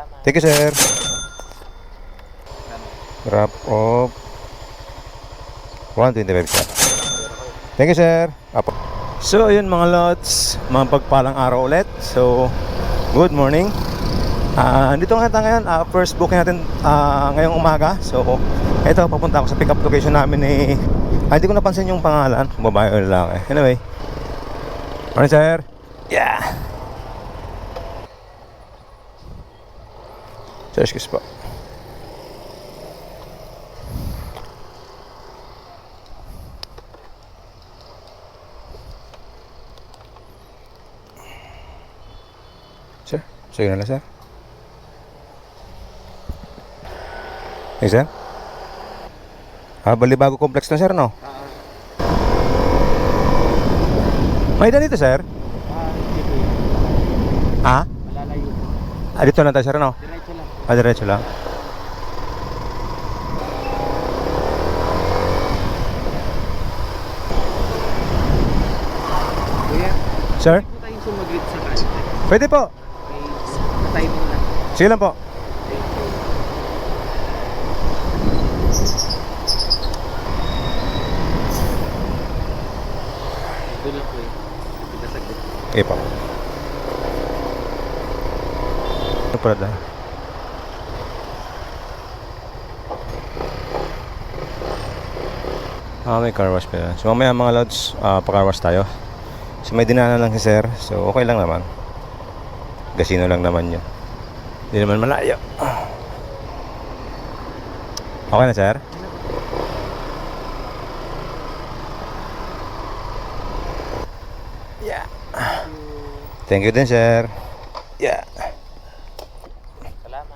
Salamat. Thank you, sir. Drop off. 125 sir. Thank you, sir. Apo. So, ayun mga lots, mga pagpalang araw ulit. So, good morning. Ah, dito nga tayo ngayon, ah, first booking natin ah, ngayong umaga. So, eto, papunta ako sa pick-up location namin ni... Ah, hindi ko napansin yung pangalan, babae o lalaki. Anyway. Morning, sir. Yeah. Excuse po. Sir, sige na sir. Hey, sir? Ah, balibago complex na, sir, no? May dyan dito, sir? Ha? Malalayo. Ah, dito lang tayo, sir, no? Diretso lang. Ah, diretso lang. Kuya, Sir? po tayong sumaglit sa kanan. Pwede po. Okay, timing lang. Sige lang po. Thank you. Doon lang po eh. Pinasaglit. Okay po. Ano pala dahil? Ah, may car wash pala. So mamaya mga lods, ah, pa-car wash tayo. So may dinaanan lang si sir. So okay lang naman. Gasino lang naman yun. Hindi naman malayo. Okay na sir? Yeah. Thank you din sir. Yeah.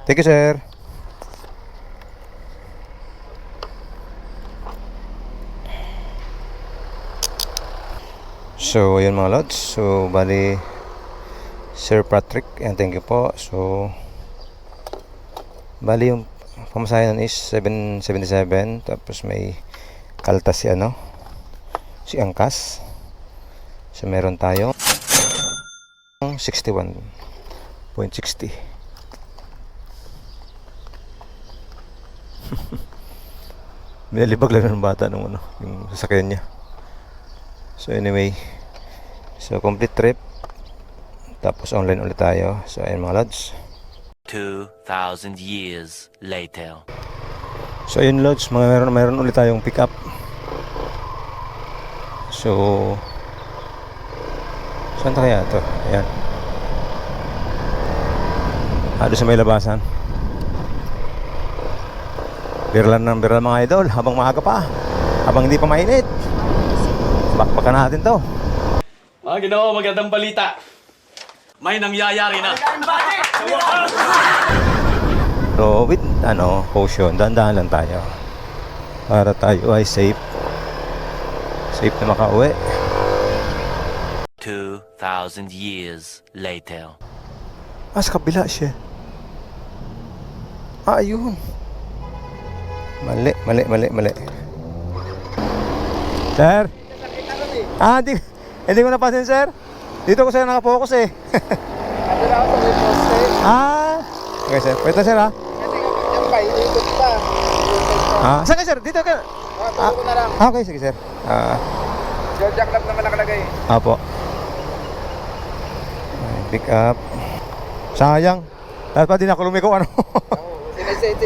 Thank you, sir. So, ayun mga lods. So, bali, Sir Patrick, and thank you po. So, bali yung pamasahe nun is 777. Tapos may kaltas si ano, si Angkas. So, meron tayong 61.60. Binalibag lang ng bata nung ano, yung sasakyan niya. So anyway, so complete trip. Tapos online ulit tayo. So ayun mga lads. 2,000 years later. So ayun lods, mga meron, meron ulit tayong pick up. So Saan kaya to? Ayan. Ah, sa may labasan. Birlan ng birlan mga idol habang maaga pa. Habang hindi pa mainit. Bakbakan natin to. Mga ginoo, magandang balita. May nangyayari na. So with ano, caution, dahan-dahan lang tayo. Para tayo ay safe. Safe na makauwi. 2,000 years later. Ah, sa kabila siya. Ah, ayun. Mali, mali, mali, mali. Sir? Ah, hindi, hindi ko napansin, sir. Dito ko sa'yo nakapokus eh. Ando na ako sa may poste. ah. Okay, sir. Pwede, sir, ha? Kasi kapag yan pa, iikot pa. Ah, saan ka, sir? Dito ka. Ah, tulo ko na lang. Ah, okay, sige, sir. Ah, Jack lang naman nakalagay. apo. Pick up. Sayang. Dapat pa din ako lumiko, ano? Sinasay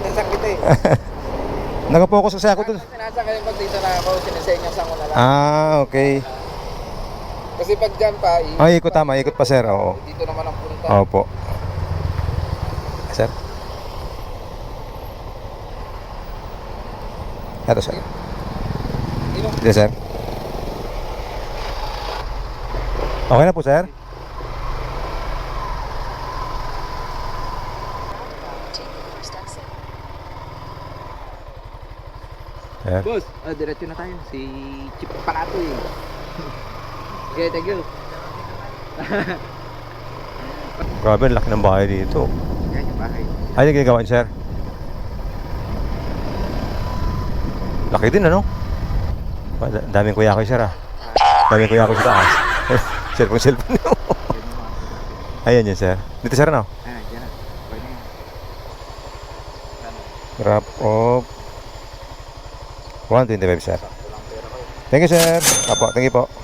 niya sa kita eh. Nakapokus kasi ako dun. Sinasakay pag dito na ako, sinasay niya sa ko na lang. Ah, okay. Kasi pag dyan pa, i- Ay, ikot tama, ikot pa sir, oo. dito naman ang punta. Opo. Sir? Ito sir. Dito. Sir. Okay na po sir? Sir? Boss, ah, diretso na tayo. Si Chip Palato eh. okay, thank you. Grabe, ang laki ng bahay dito. Yan yung bahay. Ano yung ginagawa sir? Laki din, ano? Daming kuya ko, sir, ah. Daming kuya ko sa taas. cellphone, cellphone. Ayan yun, sir. Dito, sir, ano? Ah. Drop off. 125 sir. Thank you sir. Apo, thank you po.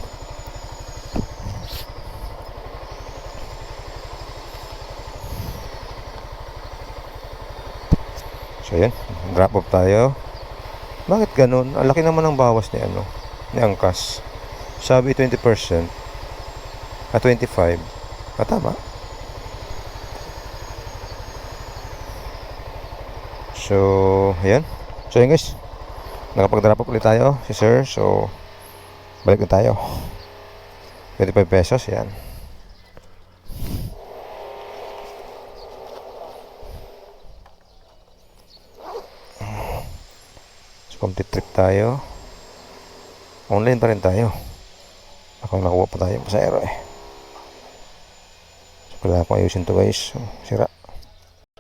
So yan, drop off tayo. Bakit ganun? Ang laki naman ng bawas ni ano, ni Angkas. Sabi 20%. Ah, 25. Ah, tama. So, ayan. So, yun guys. Nakapag-drop off ulit tayo, si sir. So, balik na tayo. 25 pesos, yan. Complete trip tayo. Online pa rin tayo. Ako nakuha pa tayo sa aero eh. So, kailangan ko ayusin to guys. So, sira.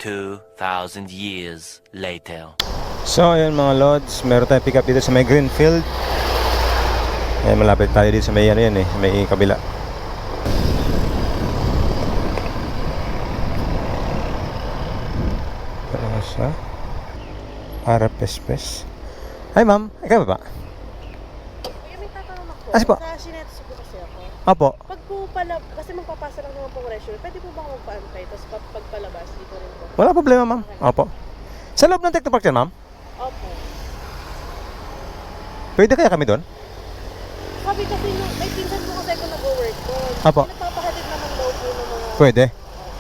2,000 years later. So, ayan mga lods, meron tayong pick up dito sa may Greenfield. Ayan, malapit tayo dito sa may ano yan eh, may kabila. Ano siya? Arapespes. Hi ma'am, ikaw ba? Kaya may tatanong ako. Ah, sige po. Sa po kasi ako. Opo. Pag po pala, kasi magpapasa lang naman po ng resume, pwede po bang magpaantay? Tapos pag, pagpalabas, dito rin po. Wala problema ma'am. Opo. Sa loob ng Technopark yan ma'am? Opo. Pwede kaya kami doon? Sabi kasi nung, may pinsan po kasi ako nag-work doon. Apo. Nagpapahatid naman daw po ng mga... Pwede.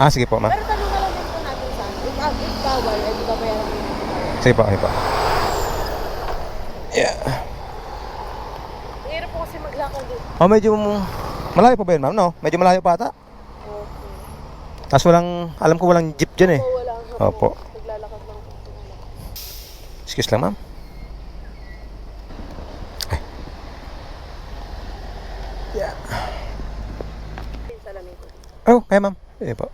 Ah, sige po ma'am. Pero tanong na lang din po natin sa if, uh, if bawal, ay di ba bayaran po? Sige po, sige po. Yeah. Mahirap po kasi maglakad dito. Oh, medyo malayo pa ba yun, ma'am? No? Medyo malayo pa ata. Opo. Tapos walang, alam ko walang jeep dyan eh. Oo, wala Opo. Naglalakad lang po. Excuse lang, ma'am. Po. Oh, kaya ma'am. Sige po.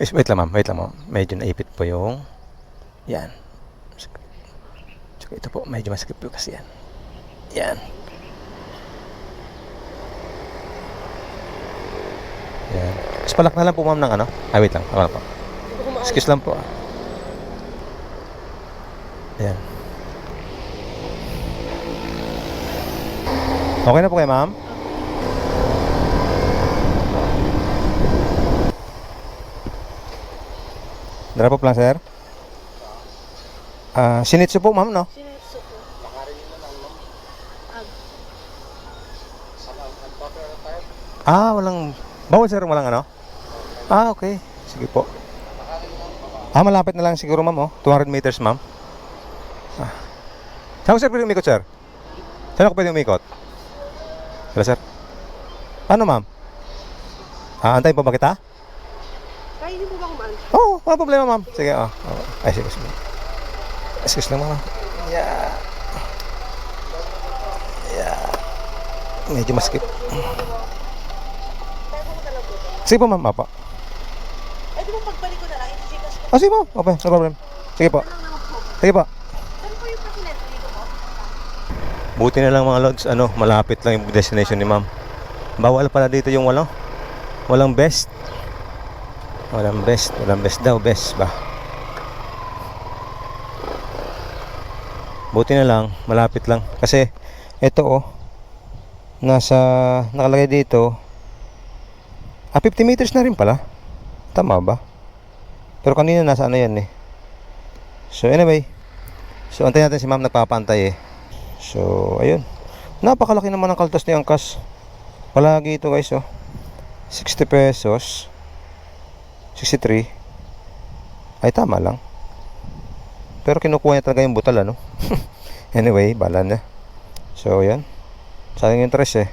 Wait lang, ma'am. Wait lang, ma'am. Medyo naipit po yung... Yan. Ito po, medyo masikip po kasi yan. Yan. Yan. Tapos palak na lang po, ma'am, ng ano. Ay, wait lang. Ako lang po. Excuse lang po. ah. Yan. Okay na po kayo, ma'am? Drop off lang, sir. Ah, sinitso po, ma'am, no? Sinetso po. Ah, walang... Bawal, sir, walang ano? Ah, okay. Sige po. Ah, malapit na lang siguro, ma'am, oh. 200 meters, ma'am. Ah. Saan ko, sir, pwede umikot, sir? Saan ako pwede umikot? Hello, sir? Ano, ma'am? Ah, antayin po ba kita? Kaya hindi po ba kumaan? Oo, oh, wala problema, ma'am. Sige, oh. oh. Ay, sige, sige. Excuse lang, ma'am. Yeah. Yeah. Medyo maskip. Sige po, ma'am. Apa. Eh di ba pagbalik ko na lang, i-chicas ko. Ah, sige po. Okay, no problem. Sige po. Sige po. Buti na lang mga lods, ano, malapit lang yung destination ni ma'am. Bawal pala dito yung walo. Walang best. Walang best. Walang best daw. Best ba? Buti na lang, malapit lang. Kasi, ito oh, nasa, nakalagay dito, ah, 50 meters na rin pala. Tama ba? Pero kanina nasa ano yan eh. So anyway, so antayin natin si ma'am nagpapantay eh. So, ayun. Napakalaki naman ang kaltas ni Angkas. Palagi ito guys, oh. 60 pesos. 63. Ay, tama lang. Pero kinukuha niya talaga yung butal, ano? anyway, bala na. So, yan. Sayang yung tres, eh.